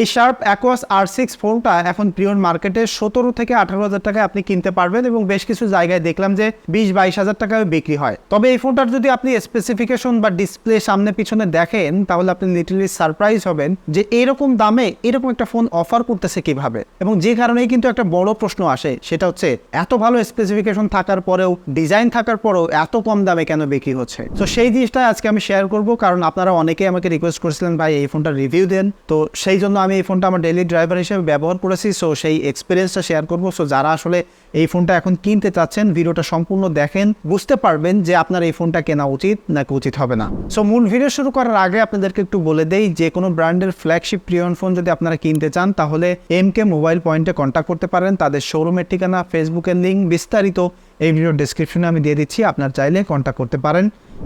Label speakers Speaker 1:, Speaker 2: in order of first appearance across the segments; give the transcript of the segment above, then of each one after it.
Speaker 1: এই sharp aqueous আর six ফোনটা এখন প্রিয়ন মার্কেটে সতেরো থেকে আঠারো হাজার টাকায় আপনি কিনতে পারবেন এবং বেশ কিছু জায়গায় দেখলাম যে বিশ বাইশ হাজার টাকায় বিক্রি হয়। তবে এই ফোনটার যদি আপনি স্পেসিফিকেশন বা ডিসপ্লে সামনে পিছনে দেখেন, তাহলে আপনি লিটারলি সারপ্রাইজ হবেন যে এরকম দামে এরকম একটা ফোন অফার করতেছে কীভাবে। এবং যে কারণেই কিন্তু একটা বড় প্রশ্ন আসে, সেটা হচ্ছে এত ভালো স্পেসিফিকেশন থাকার পরেও ডিজাইন থাকার পরেও এত কম দামে কেন বিক্রি হচ্ছে? তো সেই জিনিসটা আজকে আমি শেয়ার করব, কারণ আপনারা অনেকেই আমাকে রিকোয়েস্ট করেছিলেন, ভাই, এই ফোনটা রিভিউ দেন। তো সেই জন্য আমি এই ফোনটা আমার ডেইলি ড্রাইভার হিসেবে ব্যবহার করেছি সো সেই এক্সপিরিয়েন্সটা শেয়ার করব। সো যারা আসলে এই ফোনটা এখন কিনতে চাচ্ছেন, ভিডিওটা সম্পূর্ণ দেখেন, বুঝতে পারবেন যে আপনার এই ফোনটা কেনা উচিত নাকি উচিত হবে না। সো মূল ভিডিও শুরু করার আগে আপনাদেরকে একটু বলে দেই, যে কোনো ব্র্যান্ডের ফ্ল্যাগশিপ প্রিয়ন ফোন যদি আপনারা কিনতে চান, তাহলে এম কে মোবাইল পয়েন্টে কন্ট্যাক্ট করতে পারেন। তাদের শোরুমের ঠিকানা ফেসবুকের লিঙ্ক বিস্তারিত এই ভিডিওর ডিসক্রিপশনে আমি দিয়ে দিচ্ছি, আপনার চাইলে কন্ট্যাক্ট করতে পারেন।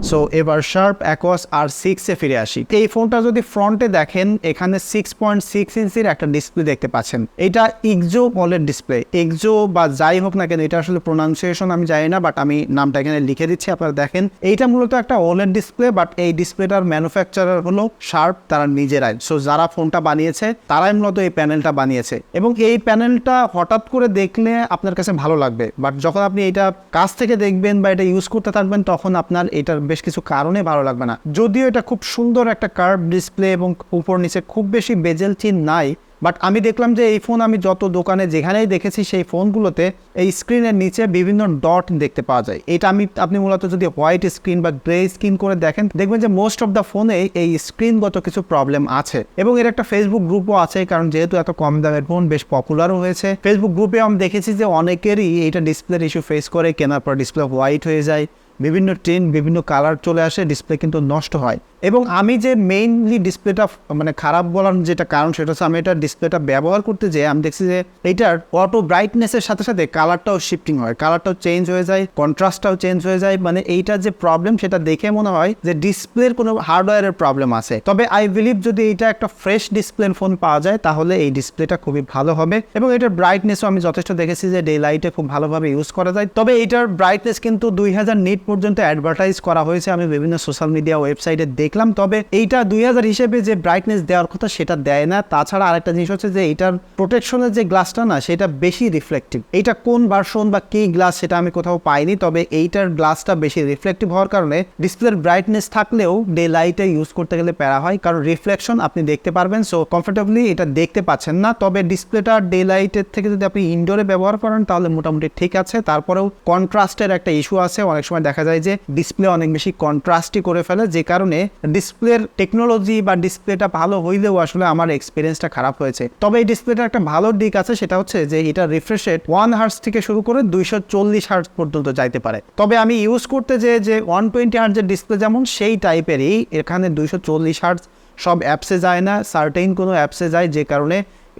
Speaker 1: সো এবার শার্প অ্যাকোয়াস আর সিক্সে ফিরে আসি। এই ফোনটা যদি ফ্রন্টে দেখেন, এখানে সিক্স পয়েন্ট সিক্স ইঞ্চির একটা ডিসপ্লে দেখতে পাচ্ছেন। এটা ইকজো বলের ডিসপ্লে এক্সো বা যাই হোক না কেন, এটা আসলে প্রোনাউন্সিয়েশন আমি জানি না বাট আমি নামটা এখানে লিখে দিচ্ছি, আপনারা দেখেন। এইটা মূলত একটা ওলের ডিসপ্লে বাট এই ডিসপ্লেটার ম্যানুফ্যাকচারার হলো শার্প তারা নিজেরাই। সো যারা ফোনটা বানিয়েছে, তারাই মূলত এই প্যানেলটা বানিয়েছে। এবং এই প্যানেলটা হঠাৎ করে দেখলে আপনার কাছে ভালো লাগবে। বাট যখন আপনি এটা কাছ থেকে দেখবেন বা এটা ইউজ করতে থাকবেন, তখন আপনার এটার বেশ কিছু কারণে ভালো লাগবে না। যদিও এটা খুব সুন্দর একটা কার্ভ ডিসপ্লে এবং উপর নিচে খুব বেশি বেজেল চিন নাই বাট আমি দেখলাম যে এই ফোন আমি যত দোকানে যেখানেই দেখেছি সেই ফোনগুলোতে এই স্ক্রিনের নিচে বিভিন্ন ডট দেখতে পাওয়া যায়। এটা আমি, আপনি মূলত যদি হোয়াইট স্ক্রিন বা গ্রে স্ক্রিন করে দেখেন, দেখবেন যে মোস্ট অফ দ্য ফোনে এই স্ক্রিনগত কিছু প্রবলেম আছে। এবং এর একটা ফেসবুক গ্রুপও আছে, কারণ যেহেতু এত কম দামের ফোন বেশ পপুলারও হয়েছে। ফেসবুক গ্রুপে আমি দেখেছি যে অনেকেরই এইটা ডিসপ্লের ইস্যু ফেস করে, কেনার পর ডিসপ্লে হোয়াইট হয়ে যায়। বিভিন্ন ট্রেন বিভিন্ন কালার চলে আসে ডিসপ্লে কিন্তু নষ্ট হয়। এবং আমি যে মেইনলি ডিসপ্লেটা মানে খারাপ বলার যেটা কারণ সেটা হচ্ছে আমি এটা ডিসপ্লেটা ব্যবহার করতে যেয়ে আমি দেখছি যে এইটার অটো ব্রাইটনেসের সাথে সাথে কালারটাও শিফটিং হয়। কালারটাও চেঞ্জ হয়ে যায় কন্ট্রাস্টটাও চেঞ্জ হয়ে যায়। মানে এইটার যে প্রবলেম সেটা দেখে মনে হয় যে ডিসপ্লের কোনো হার্ডওয়্যারের প্রবলেম আছে। তবে আই বিলিভ যদি এটা একটা ফ্রেশ ডিসপ্লের ফোন পাওয়া যায়, তাহলে এই ডিসপ্লেটা খুবই ভালো হবে এবং এটার ব্রাইটনেসও আমি যথেষ্ট দেখেছি যে ডে লাইটে খুব ভালোভাবে ইউজ করা যায়। তবে এটার ব্রাইটনেস কিন্তু দুই হাজার নিট পর্যন্ত অ্যাডভার্টাইজ করা হয়েছে। আমি বিভিন্ন সোশ্যাল মিডিয়া ওয়েবসাইটে দেখলাম, তবে এইটা দুই হাজার হিসেবে যে ব্রাইটনেস দেওয়ার কথা সেটা দেয় না। তাছাড়া আরেকটা জিনিস হচ্ছে যে এইটার প্রোটেকশনের যে গ্লাসটা না, সেটা বেশি রিফ্লেক্টিভ এটা কোন ভার্সন বা কি গ্লাস সেটা আমি কোথাও পাইনি, তবে এইটার গ্লাসটা বেশি রিফ্লেক্টিভ হওয়ার কারণে ডিসপ্লের ব্রাইটনেস থাকলেও ডে লাইটে ইউজ করতে গেলে প্যারা হয়, কারণ রিফ্লেকশন আপনি দেখতে পারবেন। সো কমফোর্টেবলি এটা দেখতে পাচ্ছেন না, তবে ডিসপ্লেটা ডে লাইটের থেকে যদি আপনি ইনডোরে ব্যবহার করেন, তাহলে মোটামুটি ঠিক আছে। তারপরেও কন্ট্রাস্টের একটা ইস্যু আছে। অনেক সময় দেখা যায় যে ডিসপ্লে অনেক বেশি কন্ট্রাস্টই করে ফেলে, যে কারণে ডিসপ্লের টেকনোলজি বা ডিসপ্লেটা ভালো হইলেও আসলে আমার এক্সপিরিয়েন্সটা খারাপ হয়েছে। তবে এই ডিসপ্লেটা একটা ভালো দিক আছে, সেটা হচ্ছে যে এটা রিফ্রেশ রেট ওয়ান হার্স থেকে শুরু করে দুইশো চল্লিশ হার্স পর্যন্ত যাইতে পারে। তবে আমি ইউজ করতে যে যে ওয়ান টোয়েন্টি হার্সের ডিসপ্লে যেমন, সেই টাইপেরই এখানে দুইশো চল্লিশ হার্স সব অ্যাপসে যায় না। সার্টেইন কোনো অ্যাপসে যায় যে কারণে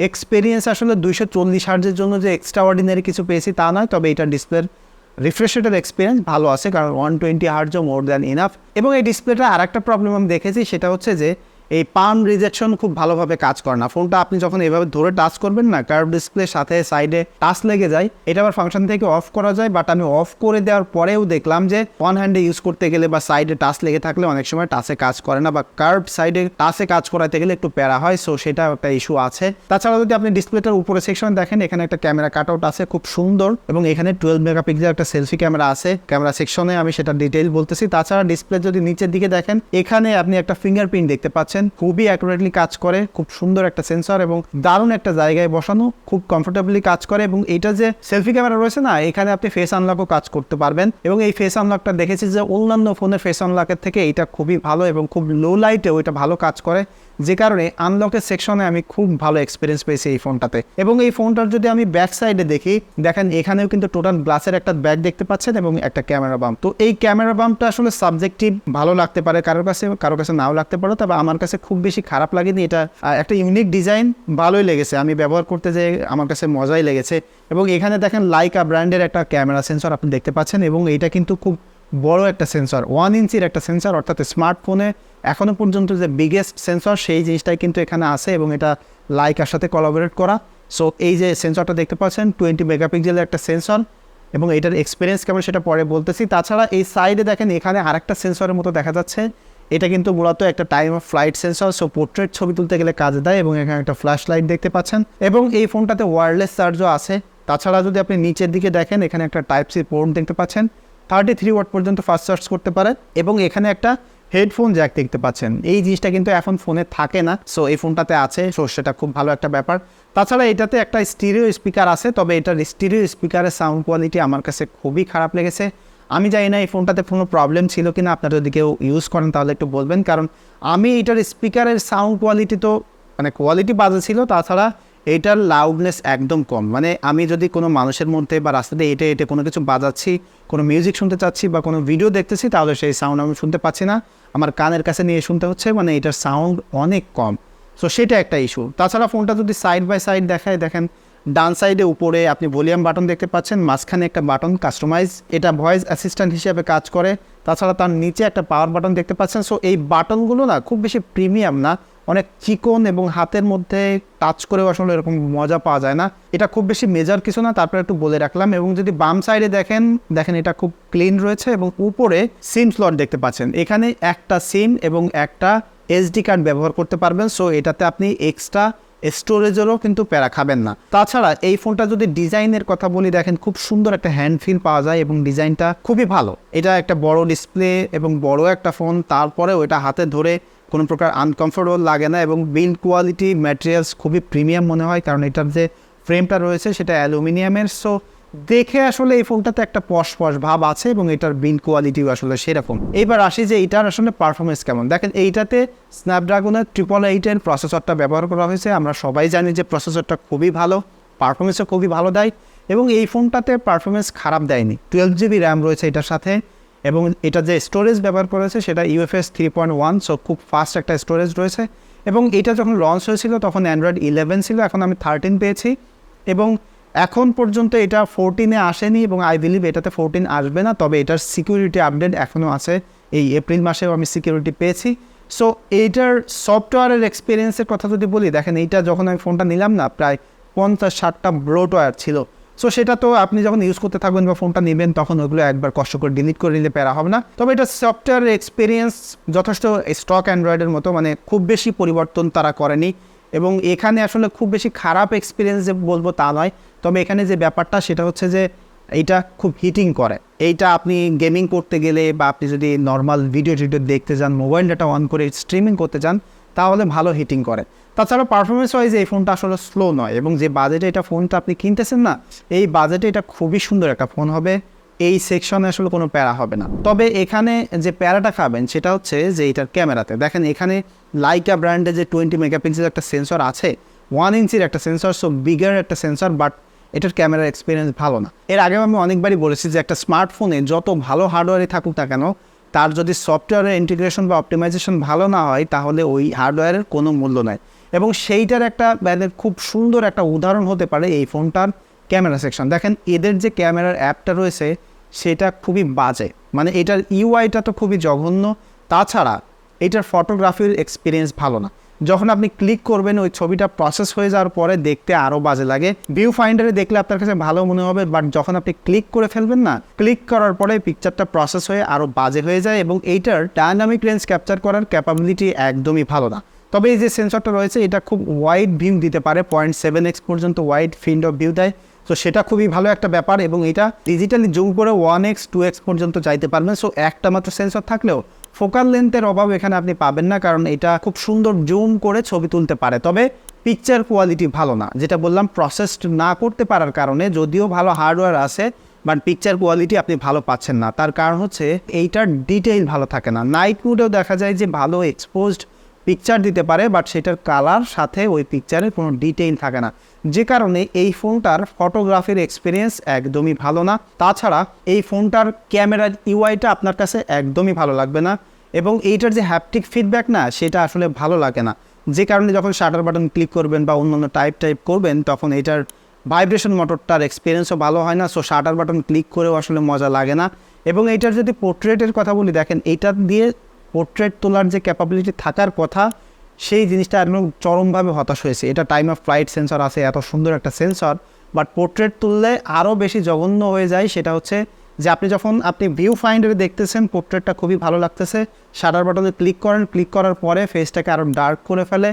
Speaker 1: এক্সপিরিয়েন্স আসলে দুইশো চল্লিশ হার্জের জন্য যে এক্সট্রা অর্ডিনারি কিছু পেয়েছি তা নয়। তবে এটা ডিসপ্লের রিফ্রেশ এক্সপিরিয়েন্স ভালো আছে, কারণ ওয়ান টোয়েন্টি হার্জও মোর দ্যান ইনাফ এবং এই ডিসপ্লেটা আর একটা প্রবলেম আমি দেখেছি, সেটা হচ্ছে যে এই পাম রিজেকশন খুব ভালোভাবে কাজ করে না। ফোনটা আপনি যখন এভাবে ধরে টাচ করবেন না, কার্ভ ডিসপ্লের সাথে সাইডে টাচ লেগে যায়, এটা আবার ফাংশন থেকে অফ করা যায়, বাট আমি অফ করে দেওয়ার পরেও দেখলাম যে ওয়ান হ্যান্ডে ইউজ করতে গেলে বা সাইডে টাচ লেগে থাকলে অনেক সময় টাচে কাজ করে না, বা কার্ভ সাইডে টাচে কাজ করাতে গেলে একটু প্যারা হয় সো সেটা একটা ইস্যু আছে। তাছাড়া যদি আপনি ডিসপ্লেটার উপরে সেকশন দেখেন, এখানে একটা ক্যামেরা কাট আউট আছে, খুব সুন্দর, এবং এখানে টুয়েলভ মেগাপিক্সেল একটা সেলফি ক্যামেরা আছে। ক্যামেরা সেকশনে আমি সেটা ডিটেইল বলতেছি। তাছাড়া ডিসপ্লে যদি নিচের দিকে দেখেন, এখানে আপনি একটা ফিঙ্গারপ্রিন্ট দেখতে পাচ্ছেন খুবই অ্যাকুরেটলি কাজ করে, খুব সুন্দর একটা সেন্সর এবং দারুণ একটা জায়গায় বসানো, খুব কমফোর্টেবলি কাজ করে এবং এটা যে সেলফি ক্যামেরা রয়েছে না, এখানে আপনি ফেস আনলকও কাজ করতে পারবেন এবং এই ফেস আনলকটা দেখেছি যে অন্যান্য ফোনের ফেস আনলকের থেকে এটা খুবই ভালো এবং খুব লো লাইটেও এটা ভালো কাজ করে। যে কারণে আনলকের সেকশনে আমি খুব ভালো এক্সপিরিয়েন্স পেয়েছি এই ফোনটাতে এবং এই ফোনটার যদি আমি ব্যাক সাইডে দেখি, দেখেন এখানেও কিন্তু টোটাল গ্লাসের একটা ব্যাগ দেখতে পাচ্ছেন এবং একটা ক্যামেরা বাম্প তো এই ক্যামেরা বাম্পটা আসলে সাবজেক্টিভ ভালো লাগতে পারে কারোর কাছে কারোর কাছে নাও লাগতে পারে, তবে আমার কাছে খুব বেশি খারাপ লাগেনি। এটা একটা ইউনিক ডিজাইন ভালোই লেগেছে। আমি ব্যবহার করতে যে আমার কাছে মজাই লেগেছে। এবং এখানে দেখেন লাইকা ব্র্যান্ডের একটা ক্যামেরা সেন্সর আপনি দেখতে পাচ্ছেন এবং এইটা কিন্তু খুব বড় একটা সেন্সর ওয়ান ইঞ্চির একটা সেন্সর অর্থাৎ স্মার্টফোনে এখনও পর্যন্ত যে বিগেস্ট সেন্সর সেই জিনিসটাই কিন্তু এখানে আছে এবং এটা লাইকার সাথে কোলাবোরেট করা। সো এই যে সেন্সরটা দেখতে পাচ্ছেন টোয়েন্টি মেগাপিক্সেলের একটা সেন্সর এবং এটার এক্সপিরিয়েন্স কেমন সেটা পরে বলতেছি। তাছাড়া এই সাইডে দেখেন, এখানে আরেকটা সেন্সরের মতো দেখা যাচ্ছে। এটা কিন্তু মূলত একটা time of flight sensor so portrait ছবি তুলতে গেলে কাজে দেয় এবং এখানে একটা ফ্ল্যাশ লাইট দেখতে পাচ্ছেন। এবং এই ফোনটাতে ওয়্যারলেস চার্জও আছে। তাছাড়া যদি আপনি নিচের দিকে দেখেন, এখানে একটা টাইপ সি পোর্ট দেখতে পাচ্ছেন। থার্টি থ্রি ওয়াট পর্যন্ত ফাস্ট চার্জ করতে পারে এবং এখানে একটা হেডফোন জ্যাক দেখতে পাচ্ছেন। এই জিনিসটা কিন্তু এখন ফোনে থাকে না সো এই ফোনটাতে আছে সো সেটা খুব ভালো একটা ব্যাপার। তাছাড়া এটাতে একটা স্টিরিও স্পিকার আছে, তবে এটার স্টিরিও স্পিকারের সাউন্ড কোয়ালিটি আমার কাছে খুবই খারাপ লেগেছে। আমি জানি না এই ফোনটাতে কোনো প্রবলেম ছিল কি না আপনারা যদি কেউ ইউজ করেন তাহলে একটু বলবেন, কারণ আমি এটার স্পিকারের সাউন্ড কোয়ালিটি তো মানে কোয়ালিটি বাজে ছিল, তাছাড়া এইটার লাউডনেস একদম কম। মানে আমি যদি কোনো মানুষের মধ্যে বা রাস্তাতে এটে এটে কোনো কিছু বাজাচ্ছি, কোনো মিউজিক শুনতে চাচ্ছি বা কোনো ভিডিও দেখতেছি, তাহলে সেই সাউন্ড আমি শুনতে পাচ্ছি না। আমার কানের কাছে নিয়ে শুনতে হচ্ছে মানে এটার সাউন্ড অনেক কম। সো সেটা একটা ইস্যু তাছাড়া ফোনটা যদি সাইড বাই সাইড দেখায়, দেখেন ডান সাইডে উপরে আপনি ভলিউম বাটন দেখতে পাচ্ছেন, মাঝখানে একটা বাটন কাস্টমাইজ। এটা ভয়েস অ্যাসিস্ট্যান্ট হিসেবে কাজ করে। তাছাড়া তার নিচে একটা পাওয়ার বাটন দেখতে পাচ্ছেন। সো এই বাটনগুলো না খুব বেশি প্রিমিয়াম না, অনেক চিকন এবং হাতের মধ্যে টাচ করেও আসলে এরকম মজা পাওয়া যায় না। এটা খুব বেশি মেজার কিছু না, তারপরে একটু বলে রাখলাম। এবং যদি বাম সাইডে দেখেন দেখেন এটা খুব ক্লিন রয়েছে এবং উপরে সিম স্লট দেখতে পাচ্ছেন। এখানে একটা সিম এবং একটা এসডি কার্ড ব্যবহার করতে পারবেন। সো এটাতে আপনি এক্সট্রা স্টোরেজেরও কিন্তু প্যারা খাবেন না। তাছাড়া এই ফোনটা যদি ডিজাইনের কথা বলি, দেখেন খুব সুন্দর একটা হ্যান্ড ফিল পাওয়া যায় এবং ডিজাইনটা খুবই ভালো। এটা একটা বড় ডিসপ্লে এবং বড় একটা ফোন, তারপরেও এটা হাতে ধরে কোনো প্রকার আনকমফোর্টেবল লাগে না এবং বিল্ড কোয়ালিটি ম্যাটেরিয়ালস খুবই প্রিমিয়াম মনে হয়, কারণ এটার যে ফ্রেমটা রয়েছে, সেটা অ্যালুমিনিয়ামের। সো দেখে আসলে এই ফোনটাতে একটা পশ পশ ভাব আছে এবং এটার বিল্ড কোয়ালিটিও আসলে সেরকম। এবার আসি যে এটার আসলে পারফরমেন্স কেমন। দেখেন, এইটাতে স্ন্যাপড্রাগনের ট্রিপল এইটের প্রসেসরটা ব্যবহার করা হয়েছে। আমরা সবাই জানি যে প্রসেসরটা খুবই ভালো পারফরমেন্সও খুবই ভালো দেয় এবং এই ফোনটাতে পারফরমেন্স খারাপ দেয়নি। টুয়েলভ জিবি র্যাম রয়েছে এটার সাথে এবং এটা যে স্টোরেজ ব্যবহার করেছে সেটা UFS three point one so খুব ফাস্ট একটা স্টোরেজ রয়েছে এবং এটা যখন লঞ্চ হয়েছিল তখন অ্যান্ড্রয়েড ইলেভেন ছিল, এখন আমি থার্টিন পেয়েছি এবং এখন পর্যন্ত এটা ফোরটিনে আসেনি এবং আই বিলিভ এটাতে ফোরটিন আসবে না, তবে এটার সিকিউরিটি আপডেট এখনও আছে। এই এপ্রিল মাসেও আমি সিকিউরিটি পেয়েছি। সো এইটার সফটওয়্যারের এক্সপিরিয়েন্সের কথা যদি বলি, দেখেন এইটা যখন আমি ফোনটা নিলাম না, প্রায় পঞ্চাশ ষাটটা ব্লোটওয়্যার ছিল। সো সেটা তো আপনি যখন ইউজ করতে থাকবেন বা ফোনটা নেবেন, তখন ওগুলো একবার কষ্ট করে ডিলিট করে নিলে প্যারা হবে না। তবে এটা সফটওয়্যারের এক্সপিরিয়েন্স যথেষ্ট স্টক অ্যান্ড্রয়েডের মতো মানে খুব বেশি পরিবর্তন তারা করেনি। এবং এখানে আসলে খুব বেশি খারাপ এক্সপিরিয়েন্স যে বলব তা নয়। তবে এখানে যে ব্যাপারটা, সেটা হচ্ছে যে এইটা খুব হিটিং করে। এইটা আপনি গেমিং করতে গেলে বা আপনি যদি নর্মাল ভিডিও টিডিও দেখতে যান মোবাইল ডাটা অন করে স্ট্রিমিং করতে চান তাহলে ভালো হিটিং করে। তাছাড়া পারফরমেন্স ওয়াইজ এই ফোনটা আসলে স্লো নয় এবং যে বাজেটে এটা ফোনটা আপনি কিনতেছেন না, এই বাজেটে এটা খুবই সুন্দর একটা ফোন হবে। এই সেকশনে আসলে কোনো প্যারা হবে না। তবে এখানে যে প্যারাটা খাবেন সেটা হচ্ছে যে এটার ক্যামেরাতে। দেখেন এখানে লাইকা ব্র্যান্ডে যে টোয়েন্টি মেগাপিক্সেল একটা সেন্সর আছে ওয়ান ইঞ্চির একটা সেন্সর সো বিগার একটা সেন্সর বাট এটার ক্যামেরার এক্সপিরিয়েন্স ভালো না। এর আগেও আমি অনেকবারই বলেছি যে একটা স্মার্টফোনে যত ভালো হার্ডওয়্যারই থাকুক না কেন, তার যদি সফটওয়্যারের ইন্টিগ্রেশন বা অপটিমাইজেশন ভালো না হয়, তাহলে ওই হার্ডওয়্যারের কোনো মূল্য নাই। এবং সেইটার একটা মানে খুব সুন্দর একটা উদাহরণ হতে পারে এই ফোনটার ক্যামেরা সেকশন দেখেন এদের যে ক্যামেরার অ্যাপটা রয়েছে সেটা খুবই বাজে। মানে এটার ইউআইটা তো খুবই জঘন্য। তাছাড়া এটার ফটোগ্রাফির এক্সপিরিয়েন্স ভালো না। যখন আপনি ক্লিক করবেন, ওই ছবিটা প্রসেস হয়ে যাওয়ার পরে দেখতে আরও বাজে লাগে। ভিউ ফাইন্ডারে দেখলে আপনার কাছে ভালো মনে হবে বাট যখন আপনি ক্লিক করে ফেলবেন না ক্লিক করার পরে পিকচারটা প্রসেস হয়ে আরও বাজে হয়ে যায় এবং এইটার ডায়নামিক রেঞ্জ ক্যাপচার করার ক্যাপাবিলিটি একদমই ভালো না। তবে এই যে সেন্সরটা রয়েছে, এটা খুব ওয়াইড ভিউ দিতে পারে। পয়েন্ট সেভেন এক্স পর্যন্ত ওয়াইড ফিল্ড অফ ভিউ দেয়। তো সেটা খুবই ভালো একটা ব্যাপার এবং এটা ডিজিটালি জুম করে ওয়ান এক্স টু এক্স পর্যন্ত চাইতে পারবেন। সো একটা মাত্র সেন্সর থাকলেও ফোকাল লেন্থের অভাব এখানে আপনি পাবেন না কারণ এটা খুব সুন্দর জুম করে ছবি তুলতে পারে। তবে পিকচার কোয়ালিটি ভালো না, যেটা বললাম প্রসেসড না করতে পারার কারণে যদিও ভালো হার্ডওয়্যার আছে বাট পিকচার কোয়ালিটি আপনি ভালো পাচ্ছেন না। তার কারণ হচ্ছে এইটার ডিটেইল ভালো থাকে না। নাইট মুডেও দেখা যায় যে ভালো এক্সপোজড পিকচার দিতে পারে বাট সেটার কালার সাথে ওই পিকচারের কোনো ডিটেইল থাকে না। যে কারণে এই ফোনটার ফটোগ্রাফির এক্সপিরিয়েন্স একদমই ভালো না। তাছাড়া এই ফোনটার ক্যামেরার ইউআইটা আপনার কাছে একদমই ভালো লাগবে না। এবং এইটার যে হ্যাপটিক ফিডব্যাক না, সেটা আসলে ভালো লাগে না। যে কারণে যখন শাটার বাটন ক্লিক করবেন বা অন্য টাইপ টাইপ করবেন, তখন এটার ভাইব্রেশন মোটরটার এক্সপিরিয়েন্সও ভালো হয় না। সো শাটার বাটন ক্লিক করেও আসলে মজা লাগে না। এবং এইটার যদি পোর্ট্রেটের কথা বলি, দেখেন এইটার দিয়ে পোর্ট্রেট তোলার যে ক্যাপাবিলিটি থাকার কথা, সেই জিনিসটা একদম চরমভাবে হতাশ হয়েছে। এটা টাইম অফ ফ্লাইট সেন্সর আছে, এত সুন্দর একটা সেন্সর বাট পোর্ট্রেট তুললে আরও বেশি জঘন্য হয়ে যায় সেটা হচ্ছে যে আপনি যখন আপনি ভিউ ফাইন্ডারে দেখতেছেন, পোর্ট্রেটটা খুবই ভালো লাগতেছে। শাটার বাটনে ক্লিক করেন ক্লিক করার পরে ফেসটাকে আরও ডার্ক করে ফেলে।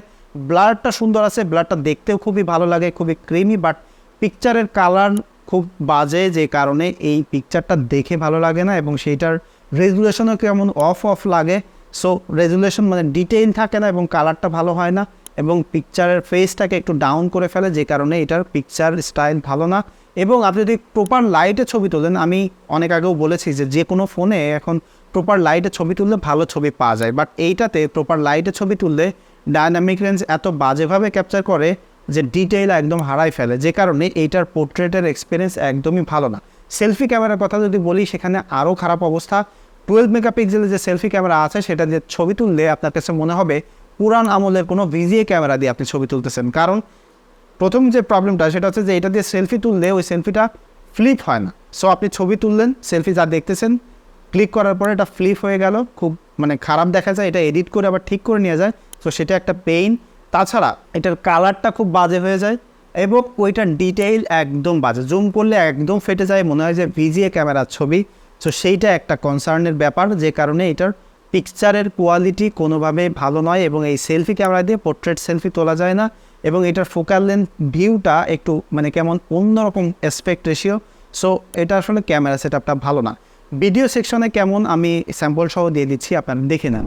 Speaker 1: ব্লারটা সুন্দর আছে ব্লারটা দেখতেও খুবই ভালো লাগে, খুবই ক্রিমি বাট পিকচারের কালার খুব বাজে যে কারণে এই পিকচারটা দেখে ভালো লাগে না এবং সেইটার রেজুলেশনও কেমন অফ অফ লাগে। সো রেজুলেশন মানে ডিটেইল থাকে না এবং কালারটা ভালো হয় না এবং পিকচারের ফেসটাকে একটু ডাউন করে ফেলে যে কারণে এটার পিকচার স্টাইল ভালো না। এবং আপনি যদি প্রপার লাইটে ছবি তোলেন, আমি অনেক আগেও বলেছি যে যে কোনো ফোনে এখন প্রপার লাইটে ছবি তুললে ভালো ছবি পাওয়া যায়। বাট এইটাতে প্রপার লাইটে ছবি তুললে ডায়নামিক রেঞ্জ এত বাজেভাবে ক্যাপচার করে যে ডিটেইল একদম হারাই ফেলে। যে কারণে এইটার পোর্ট্রেটের এক্সপিরিয়েন্স একদমই ভালো না। সেলফি ক্যামেরার কথা যদি বলি, সেখানে আরও খারাপ অবস্থা। টুয়েলভ মেগাপিক্সেলের যে সেলফি ক্যামেরা আছে, সেটা দিয়ে ছবি তুললে আপনার কাছে মনে হবে পুরান আমলের কোনো ভিজিএ ক্যামেরা দিয়ে আপনি ছবি তুলতেছেন। কারণ প্রথম যে প্রবলেমটা সেটা হচ্ছে যে এটা দিয়ে সেলফি তুললে ওই সেলফিটা ফ্লিপ হয় না। সো আপনি ছবি তুললেন সেলফি যা দেখতেছেন ক্লিক করার পরে এটা ফ্লিপ হয়ে গেল, খুব মানে খারাপ দেখা যায়, এটা এডিট করে আবার ঠিক করে নিয়ে যায়। সো সেটা একটা পেইন তাছাড়া এটার কালারটা খুব বাজে হয়ে যায় এবং ওইটার ডিটেইল একদম বাজে। জুম করলে একদম ফেটে যায়, মনে হয় যে ভিজিএ ক্যামেরার ছবি। সো সেইটা একটা কনসার্নের ব্যাপার যে কারণে এটার পিকচারের কোয়ালিটি কোনোভাবে ভালো নয় এবং এই সেলফি ক্যামেরা দিয়ে পোর্ট্রেট সেলফি তোলা যায় না এবং এটার ফোকাল লেন্থ ভিউটা একটু মানে কেমন অন্যরকম অ্যাসপেক্ট রেশিও সো এটা আসলে ক্যামেরা সেট ভালো না। ভিডিও সেকশনে কেমন আমি স্যাম্পল সহ দিয়ে দিচ্ছি, আপনারা দেখে নেন।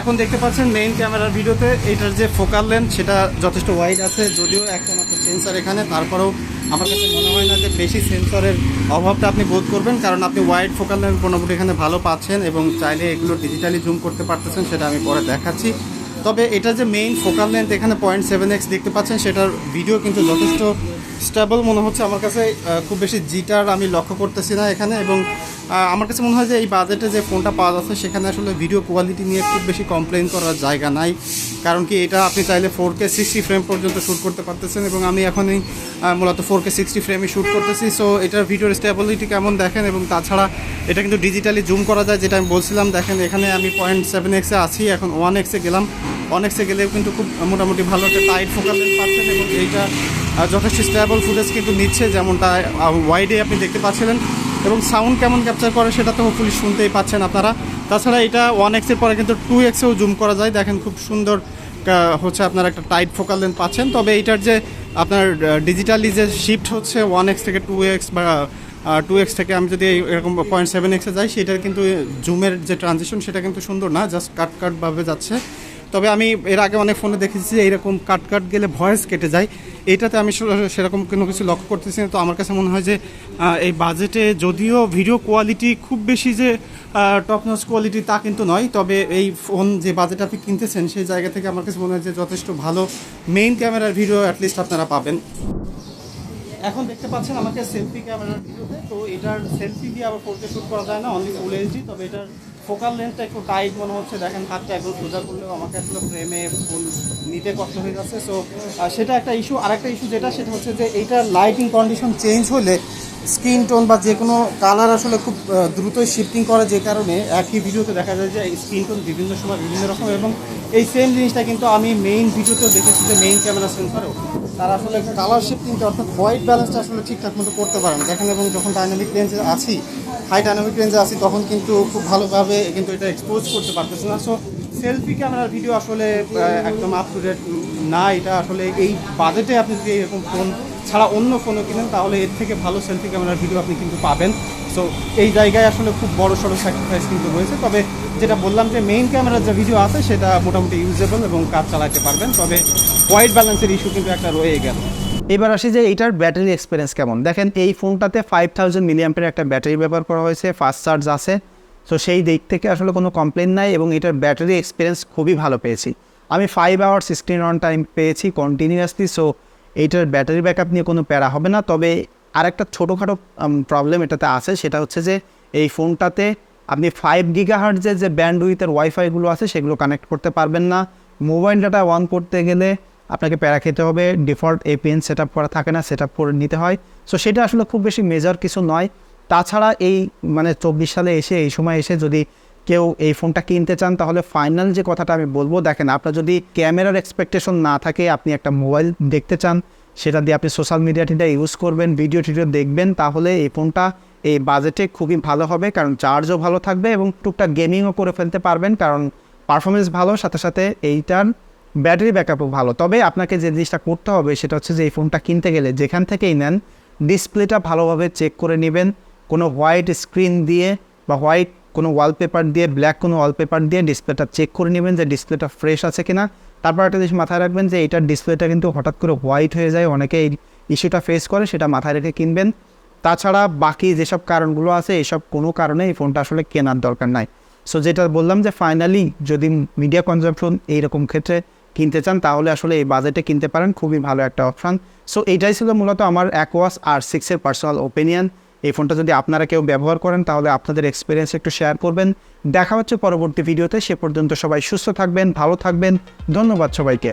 Speaker 2: এখন দেখতে পাচ্ছেন মেইন ক্যামেরার ভিডিওতে এটার যে ফোকাল লেন্থ সেটা যথেষ্ট ওয়াইড আছে, যদিও একটা মাত্র সেন্সার এখানে। তারপরেও আমার কাছে মনে হয় না যে বেশি সেন্সরের অভাবটা আপনি বোধ করবেন, কারণ আপনি ওয়াইড ফোকাল লেন্থ মোটামুটি এখানে ভালো পাচ্ছেন এবং চাইলে এগুলো ডিজিটালি জুম করতে পারতেছেন, সেটা আমি পরে দেখাচ্ছি। তবে এটা যে মেইন ফোকাল লেন্থ এখানে পয়েন্ট সেভেন এক্স দেখতে পাচ্ছেন, সেটার ভিডিও কিন্তু যথেষ্ট স্টেবল মনে হচ্ছে আমার কাছে খুব বেশি জিটার আমি লক্ষ্য করতেছি না এখানে এবং আমার কাছে মনে হয় যে এই বাজেটে যে ফোনটা পাওয়া যাচ্ছে সেখানে আসলে ভিডিও কোয়ালিটি নিয়ে খুব বেশি কমপ্লেন করার জায়গা নাই। কারণ কি এটা আপনি চাইলে ফোর কে সিক্সটি ফ্রেম পর্যন্ত শ্যুট করতে পারতেছেন এবং আমি এখনই মূলত ফোর কে সিক্সটি ফ্রেমে শ্যুট করতেছি। সো এটার ভিডিওর স্টেবিলিটি কেমন দেখেন এবং তাছাড়া এটা কিন্তু ডিজিটালি জুম করা যায়, যেটা আমি বলছিলাম। দেখেন, এখানে আমি পয়েন্ট সেভেন এক্সে আছি, এখন ওয়ান এক্সে গেলাম। ওয়ান এক্সে গেলেও কিন্তু খুব মোটামুটি ভালো একটা টাইট ফোকাল পাচ্ছেন এবং এইটা যথেষ্ট স্টেবল ফুটেজ কিন্তু নিচ্ছে যেমনটা ওয়াইডে আপনি দেখতে পাচ্ছিলেন। এবং সাউন্ড কেমন ক্যাপচার করে সেটা তো হোপফুলি শুনতেই পাচ্ছেন আপনারা। তাছাড়া এটা ওয়ান এক্সের পরে কিন্তু টু এক্সেও জুম করা যায়। দেখেন খুব সুন্দর হচ্ছে আপনার একটা টাইট ফোকাল লেন্থ পাচ্ছেন। তবে এইটার যে আপনার ডিজিটালি যে শিফট হচ্ছে ওয়ান এক্স থেকে টু এক্স বা টু এক্স থেকে আমি যদি এরকম পয়েন্ট সেভেন এক্সে যাই, সেটার কিন্তু জুমের যে ট্রানজেকশন সেটা কিন্তু সুন্দর না জাস্ট কাট কাটভাবে যাচ্ছে। তবে আমি এর আগে অনেক ফোনে দেখেছি যে এইরকম কাট কাট গেলে ভয়েস কেটে যায়। এইটাতে আমি সেরকম কোনো কিছু লক্ষ্য করতেছি না। তো আমার কাছে মনে হয় যে এই বাজেটে যদিও ভিডিও কোয়ালিটি খুব বেশি যে টপ নচ কোয়ালিটি তা কিন্তু নয়। তবে এই ফোন যে বাজেট আপনি কিনতেছেন, সেই জায়গা থেকে আমার কাছে মনে হয় যে যথেষ্ট ভালো মেইন ক্যামেরার ভিডিও অ্যাটলিস্ট আপনারা পাবেন। এখন দেখতে পাচ্ছেন আমাকে সেলফি ক্যামেরার ভিডিওতে তো। এটার সেলফি দিয়ে আবার ফোরকে শ্যুট করা যায় না অনলি ফুল এইচডি তবে এটার ফোকাল লেন্থটা একটু টাইট মনে হচ্ছে। দেখেন, হাতটা একদম সোজা করলেও আমাকে আসলে ফ্রেমে ফুল নিতে কষ্ট হয়ে যাচ্ছে। সো সেটা একটা ইস্যু আরেকটা ইস্যু যেটা, সেটা হচ্ছে যে এইটার লাইটিং কন্ডিশন চেঞ্জ হলে স্কিন টোন বা যে কোনো কালার আসলে খুব দ্রুতই শিফটিং করে যে কারণে একই ভিডিওতে দেখা যায় যে স্কিন টোন বিভিন্ন সময় বিভিন্ন রকম এবং এই সেম জিনিসটা কিন্তু আমি মেইন ভিডিওতেও দেখেছি যে মেইন ক্যামেরা সেন্সারেও তারা আসলে কালার শিফটিংটা অর্থাৎ হোয়াইট ব্যালেন্সটা আসলে ঠিকঠাক মতো করতে পারে না। দেখেন এবং যখন ডাইনামিক রেঞ্জে আছি হাই ডাইনামিক রেঞ্জে আছি, তখন কিন্তু খুব ভালোভাবে কিন্তু এটা এক্সপোজ করতে পারতেছে না। সো সেলফি ক্যামেরার ভিডিও আসলে একদম আপ টু ডেট না। এটা আসলে এই বাজেটে আপনি যদি এরকম ফোন ছাড়া অন্য ফোনও কিনেন, তাহলে এর থেকে ভালো সেলফি ক্যামেরার ভিডিও আপনি কিন্তু পাবেন। সো এই জায়গায় আসলে খুব বড় সড়ো স্যাক্রিফাইস কিন্তু রয়েছে। তবে যেটা বললাম যে মেইন ক্যামেরার যে ভিডিও আছে, সেটা মোটামুটি ইউজেবল এবং কাজ চালাতে পারবেন। তবে হোয়াইট ব্যালেন্সের ইস্যু কিন্তু একটা রয়ে গেল।
Speaker 1: এবার আসি যে এইটার ব্যাটারি এক্সপিরিয়েন্স কেমন? দেখেন, এই ফোনটাতে ফাইভ থাউজেন্ড মিলিয়াম্পের একটা ব্যাটারি ব্যবহার করা হয়েছে ফাস্ট চার্জ আছে। সো সেই দিক থেকে আসলে কোনো কমপ্লেন নাই এবং এটার ব্যাটারি এক্সপিরিয়েন্স খুবই ভালো পেয়েছি। আমি five hours screen on time পেয়েছি কন্টিনিউয়াসলি সো এইটার ব্যাটারি ব্যাকআপ নিয়ে কোনো প্যারা হবে না। তবে আরেকটা ছোটোখাটো প্রবলেম এটাতে আছে, সেটা হচ্ছে যে এই ফোনটাতে আপনি ফাইভ গিগাহার্জের যে ব্যান্ড উইথের ওয়াইফাইগুলো আছে, সেগুলো কানেক্ট করতে পারবেন না। মোবাইল ডাটা অন করতে গেলে আপনাকে প্যারা খেতে হবে ডিফল্ট এপিএন সেট আপ করা থাকে না সেট আপ করে নিতে হয়। সো সেটা আসলে খুব বেশি মেজার কিছু নয়। তাছাড়া এই মানে চব্বিশ সালে এসে, এই সময় এসে যদি কেউ এই ফোনটা কিনতে চান, তাহলে ফাইনাল যে কথাটা আমি বলব, দেখেন আপনার যদি ক্যামেরার এক্সপেকটেশন না থাকে, আপনি একটা মোবাইল দেখতে চান, সেটা দিয়ে আপনি সোশ্যাল মিডিয়া টিটা ইউজ করবেন ভিডিও টিডিও দেখবেন, তাহলে এই ফোনটা এই বাজেটে খুবই ভালো হবে, কারণ চার্জও ভালো থাকবে এবং টুকটাক গেমিংও করে ফেলতে পারবেন, কারণ পারফরমেন্স ভালো, সাথে সাথে এইটার ব্যাটারি ব্যাকআপও ভালো। তবে আপনাকে যে জিনিসটা করতে হবে, সেটা হচ্ছে যে এই ফোনটা কিনতে গেলে যেখান থেকেই নেন ডিসপ্লেটা ভালোভাবে চেক করে নেবেন, কোনো হোয়াইট স্ক্রিন দিয়ে বা হোয়াইট কোনো ওয়ালপেপার দিয়ে ব্ল্যাক কোনো ওয়ালপেপার দিয়ে ডিসপ্লেটা চেক করে নেবেন যে ডিসপ্লেটা ফ্রেশ আছে কিনা। তারপর একটা জিনিস মাথায় রাখবেন যে এটার ডিসপ্লেটা কিন্তু হঠাৎ করে হোয়াইট হয়ে যায়, অনেকে এই ইস্যুটা ফেস করে, সেটা মাথায় রেখে কিনবেন। তাছাড়া বাকি যেসব কারণগুলো আছে, এসব কোনো কারণে এই ফোনটা আসলে কেনার দরকার নাই। সো যেটা বললাম যে ফাইনালি যদি মিডিয়া কনজাম্পশন এইরকম ক্ষেত্রে কিনতে চান, তাহলে আসলে এই বাজেটে কিনতে পারেন, খুবই ভালো একটা অপশান সো এইটাই ছিল মূলত আমার অ্যাকোয়াস আর সিক্সের পার্সোনাল ওপিনিয়ন এই ফোনটা যদি আপনারা কেউ ব্যবহার করেন, তাহলে আপনাদের এক্সপিরিয়েন্স একটু শেয়ার করবেন। দেখা হচ্ছে পরবর্তী ভিডিওতে সে পর্যন্ত সবাই সুস্থ থাকবেন, ভালো থাকবেন। ধন্যবাদ সবাইকে।